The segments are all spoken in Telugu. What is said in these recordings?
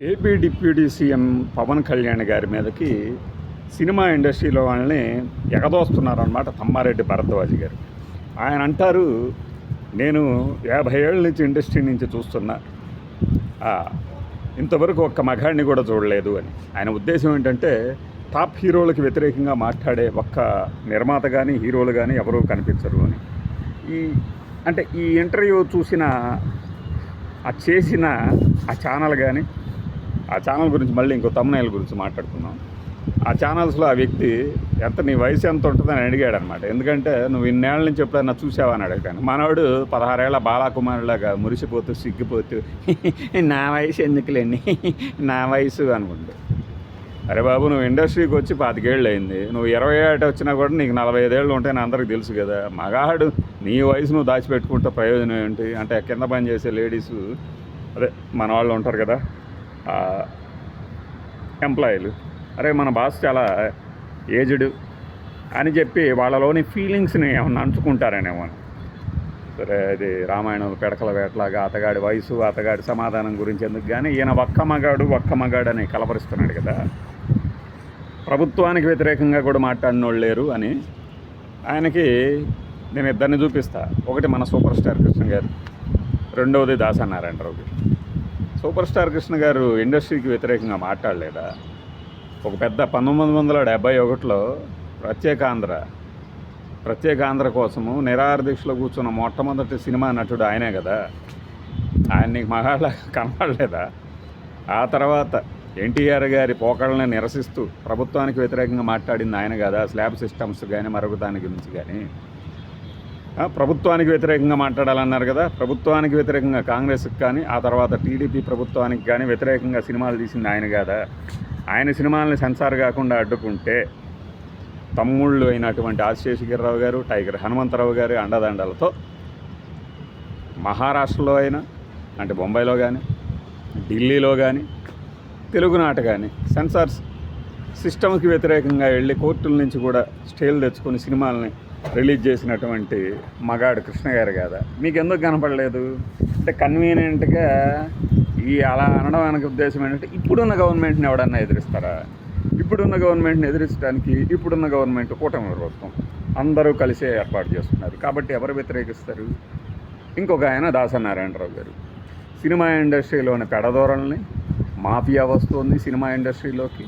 AP deputy CM Pawan Kalyan గారి మీదకి సినిమా ఇండస్ట్రీలో వాళ్ళని ఎగదోస్తున్నారనమాట తమ్మారెడ్డి భరద్వాజ్ గారు. ఆయన అంటారు నేను యాభై ఏళ్ళ నుంచి ఇండస్ట్రీ నుంచి చూస్తున్నా. ఇంతవరకు ఒక్క మగాడిని కూడా చూడలేదు అని. ఆయన ఉద్దేశం ఏంటంటే టాప్ హీరోలకు వ్యతిరేకంగా మాట్లాడే ఒక్క నిర్మాత కానీ హీరోలు కానీ ఎవరూ కనిపించరు అని. ఈ అంటే ఈ ఇంటర్వ్యూ చూసిన ఆ చేసిన ఆ ఛానల్ కానీ ఆ ఛానల్ గురించి మళ్ళీ ఇంకో తమ్మునాయిల గురించి మాట్లాడుకున్నాం ఆ ఛానల్స్లో ఆ వ్యక్తి ఎంత నీ వయసు ఎంత ఉంటుందని అడిగాడు అనమాట ఎందుకంటే నువ్వు ఇన్నేళ్ళ నుంచి ఎప్పుడైనా చూసావా అని అడిగాను. మనవాడు పదహారేళ్ళ బాలాకుమారులాగా మురిసిపోతూ సిగ్గిపోతూ నా వయసు ఎందుకులేండి? నా వయసు అనుకుంటూ అరే బాబు నువ్వు ఇండస్ట్రీకి వచ్చి పాతికేళ్ళు అయింది. నువ్వు ఇరవై ఏట వచ్చినా కూడా నీకు నలభై ఐదేళ్ళు ఉంటాయని అందరికి తెలుసు కదా. మగాడు నీ వయసు నువ్వు దాచిపెట్టుకుంటే ప్రయోజనం ఏంటి? అంటే కింద పని చేసే లేడీస్ అదే మన వాళ్ళు ఉంటారు కదా ఎంప్లాయీలు అరే మన బాస్ చాలా ఏజ్డ్ అని చెప్పి వాళ్ళలోని ఫీలింగ్స్ని ఏమన్నా అంచుకుంటారనేమో సరే అది రామాయణం పెడకల వేటలాగా అతగాడి వయసు అతగాడి సమాధానం గురించి ఎందుకు కానీ ఈయన ఒక్క మగాడు ఒక్క మగాడు అని కలపరుస్తున్నాడు కదా. ప్రభుత్వానికి వ్యతిరేకంగా కూడా మాట్లాడిన వాళ్ళు లేరు అని ఆయనకి నేను ఇద్దరిని చూపిస్తా. ఒకటి మన సూపర్ స్టార్ కృష్ణ గారు రెండవది దాసనారాయణరావు గారు. సూపర్ స్టార్ కృష్ణ గారు ఇండస్ట్రీకి వ్యతిరేకంగా మాట్లాడలేదా? ఒక పెద్ద పంతొమ్మిది వందల డెబ్బై ఒకటిలో ప్రత్యేక ఆంధ్ర ప్రత్యేక ఆంధ్ర కోసము నిరాహార దీక్షలో కూర్చున్న మొట్టమొదటి సినిమా నటుడు ఆయనే కదా? ఆయన నీకు మగాళ్ళ కనపడలేదా? ఆ తర్వాత ఎన్టీఆర్ గారి పోకళ్ళని నిరసిస్తూ ప్రభుత్వానికి వ్యతిరేకంగా మాట్లాడింది ఆయన కదా స్లాబ్ సిస్టమ్స్ కానీ మరొక దాని గురించి కానీ ప్రభుత్వానికి వ్యతిరేకంగా మాట్లాడాలన్నారు కదా. ప్రభుత్వానికి వ్యతిరేకంగా కాంగ్రెస్కి కానీ ఆ తర్వాత టీడీపీ ప్రభుత్వానికి కానీ వ్యతిరేకంగా సినిమాలు తీసింది ఆయన కదా? ఆయన సినిమాలని సెన్సార్ కాకుండా అడ్డుకుంటే తమ్ముళ్ళు అయినటువంటి ఆశేషగిరిరావు గారు టైగర్ హనుమంతరావు గారి అండదండలతో మహారాష్ట్రలో అయినా అంటే బొంబాయిలో కానీ ఢిల్లీలో కానీ తెలుగునాట కానీ సెన్సార్స్ సిస్టమ్కి వ్యతిరేకంగా వెళ్ళి కోర్టుల నుంచి కూడా స్టేలు తెచ్చుకొని సినిమాలని రిలీజ్ చేసినటువంటి మగాడు కృష్ణ గారు కదా. మీకు ఎందుకు కనపడలేదు? అంటే కన్వీనియంట్గా ఈ అలా అనడం వెనక ఉద్దేశం ఏంటంటే ఇప్పుడున్న గవర్నమెంట్ని ఎవడన్నా ఎదిరిస్తారా? ఇప్పుడున్న గవర్నమెంట్ని ఎదిరించడానికి ఇప్పుడున్న గవర్నమెంట్ కూటమి ప్రభుత్వం అందరూ కలిసే ఏర్పాటు చేస్తున్నారు. కాబట్టి ఎవరు వ్యతిరేకిస్తారు? ఇంకొక ఆయన దాసనారాయణరావు గారు. సినిమా ఇండస్ట్రీలోని పెడదోరల్ని మాఫియా వస్తుంది సినిమా ఇండస్ట్రీలోకి.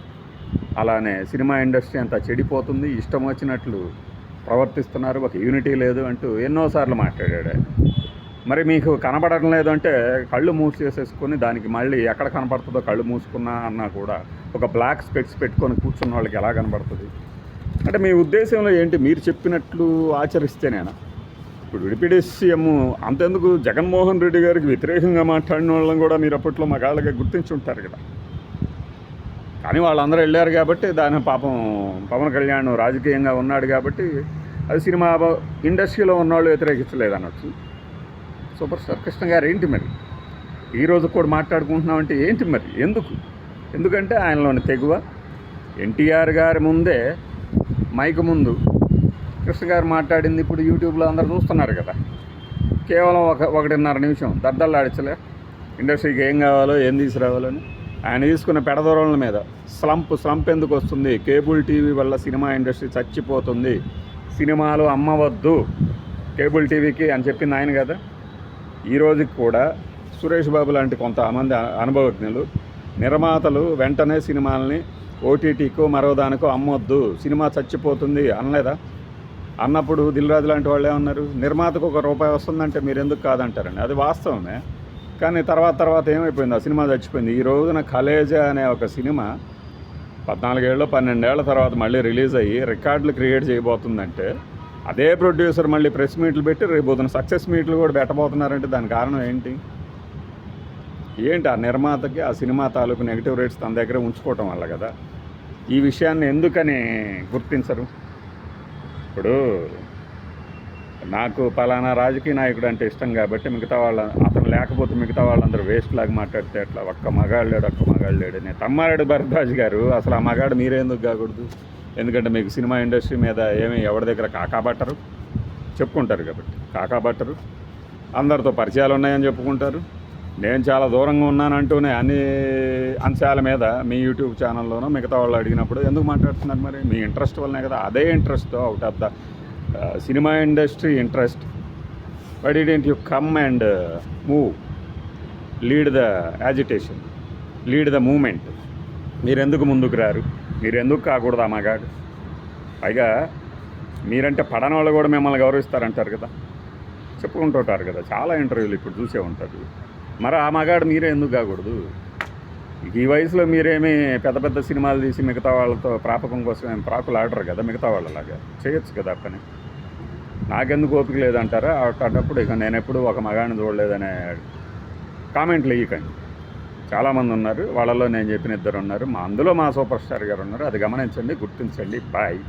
అలానే సినిమా ఇండస్ట్రీ అంతా చెడిపోతుంది. ఇష్టం వచ్చినట్లు ప్రవర్తిస్తున్నారు ఒక యూనిటీ లేదు అంటూ ఎన్నోసార్లు మాట్లాడాడు మరి మీకు కనబడటం లేదు అంటే కళ్ళు మూసేసేసుకొని దానికి మళ్ళీ ఎక్కడ కనపడుతుందో కళ్ళు మూసుకున్నా అన్నా కూడా ఒక బ్లాక్ స్పెక్స్ పెట్టుకొని కూర్చున్న వాళ్ళకి ఎలా కనబడుతుంది? అంటే మీ ఉద్దేశంలో ఏంటి? మీరు చెప్పినట్లు ఆచరిస్తేనేనా? ఇప్పుడు విడిపిడి సీఎం అంతెందుకు? జగన్మోహన్ రెడ్డి గారికి వ్యతిరేకంగా మాట్లాడిన వాళ్ళని కూడా మీరు అప్పట్లో మగాళ్ళగా గుర్తించి ఉంటారు కదా. కానీ వాళ్ళందరూ వెళ్ళారు కాబట్టి దాని పాపం పవన్ కళ్యాణ్ రాజకీయంగా ఉన్నాడు కాబట్టి అది సినిమా ఇండస్ట్రీలో ఉన్నవాళ్ళు వ్యతిరేకించలేదు అనొచ్చు సూపర్ స్టార్ కృష్ణ గారు ఏంటి మరి? ఈరోజు కూడా మాట్లాడుకుంటున్నామంటే ఏంటి మరి? ఎందుకు? ఎందుకంటే ఆయనలోని తెగువ ఎన్టీఆర్ గారి ముందే మైక్ ముందు కృష్ణ గారు మాట్లాడింది ఇప్పుడు యూట్యూబ్లో అందరు చూస్తున్నారు కదా. కేవలం ఒక ఒకటిన్నర నిమిషం దద్దల్లాడించలే. ఇండస్ట్రీకి ఏం కావాలో ఏం తీసుకురావాలని ఆయన తీసుకున్న పెడదూరల మీద. స్లంప్ స్లంప్ ఎందుకు వస్తుంది? కేబుల్ టీవీ వల్ల సినిమా ఇండస్ట్రీ చచ్చిపోతుంది. సినిమాలు అమ్మవద్దు. కేబుల్ టీవీకి అని చెప్పింది ఆయన కదా. ఈ రోజుకి కూడా సురేష్ బాబు లాంటి కొంతమంది అనుభవజ్ఞులు నిర్మాతలు వెంటనే సినిమాలని ఓటీటీకో మరో దానికో అమ్మొద్దు. సినిమా చచ్చిపోతుంది అనలేదా? అన్నప్పుడు దిల్రాజు లాంటి వాళ్ళు ఏమన్నారు నిర్మాతకు ఒక రూపాయి వస్తుందంటే మీరు ఎందుకు కాదంటారండి. అది వాస్తవమే. కానీ తర్వాత తర్వాత ఏమైపోయింది? ఆ సినిమా చచ్చిపోయింది. ఈ రోజున కలేజా అనే ఒక సినిమా పద్నాలుగేళ్ళు పన్నెండేళ్ళ తర్వాత మళ్ళీ రిలీజ్ అయ్యి రికార్డులు క్రియేట్ చేయబోతుందంటే అదే ప్రొడ్యూసర్ మళ్ళీ ప్రెస్ మీట్లు పెట్టి రేపు సక్సెస్ మీట్లు కూడా పెట్టబోతున్నారంటే దాని కారణం ఏంటి? ఏంటి ఆ నిర్మాతకి ఆ సినిమా తాలూకు నెగిటివ్ రేట్స్ తన దగ్గర ఉంచుకోవటం వల్ల కదా? ఈ విషయాన్ని ఎందుకని గుర్తించరు? ఇప్పుడు నాకు పలానా రాజకీయ నాయకుడు అంటే ఇష్టం కాబట్టి మిగతా వాళ్ళ అతను లేకపోతే మిగతా వాళ్ళందరూ వేస్ట్ లాగా మాట్లాడితే అట్లా ఒక్క మగాడు లేడు ఒక్క మగాడు లేడు. నేను తమ్మారెడ్డి భరద్వాజ్ గారు అసలు ఆ మగాడు మీరేందుకు కాకూడదు? ఎందుకంటే మీకు సినిమా ఇండస్ట్రీ మీద ఏమి ఎవరి దగ్గర కాకాబట్టరు చెప్పుకుంటారు కాబట్టి. కాకాబట్టరు అందరితో పరిచయాలు ఉన్నాయని చెప్పుకుంటారు. నేను చాలా దూరంగా ఉన్నానంటూనే అన్ని అంశాల మీద మీ యూట్యూబ్ ఛానల్లోనో మిగతా వాళ్ళు అడిగినప్పుడు ఎందుకు మాట్లాడుతున్నారు మరి? మీ ఇంట్రెస్ట్ వల్లనే కదా. అదే ఇంట్రెస్ట్తో out of the cinema industry interest. But didn't you come and move lead the agitation lead the movement మీరెందుకు ముందుకు రారు? మీరెందుకు కాకూడదు ఆ మగాడు? పైగా మీరంటే పడని వాళ్ళు కూడా మిమ్మల్ని గౌరవిస్తారంటారు కదా. చెప్పుకుంటుంటారు కదా. చాలా ఇంటర్వ్యూలు ఇప్పుడు చూసే ఉంటారు. మరి ఆ మగాడు మీరే ఎందుకు కాకూడదు? ఈ వయసులో మీరేమి పెద్ద పెద్ద సినిమాలు తీసి మిగతా వాళ్ళతో ప్రాపకం కోసం ఏం ప్రాకులు ఆడరు కదా మిగతా వాళ్ళలాగా? చేయొచ్చు కదా పని నాకెందుకు ఓపిక లేదంటారా? అట్టప్పుడు ఇక నేను ఎప్పుడు ఒక మగాడిని చూడలేదనే కామెంట్లు ఇవ్వకండి చాలామంది ఉన్నారు. వాళ్ళలో నేను చెప్పిన ఇద్దరు ఉన్నారు. మా అందులో మా సూపర్ స్టార్ గారు ఉన్నారు. అది గమనించండి గుర్తించండి. బాయ్.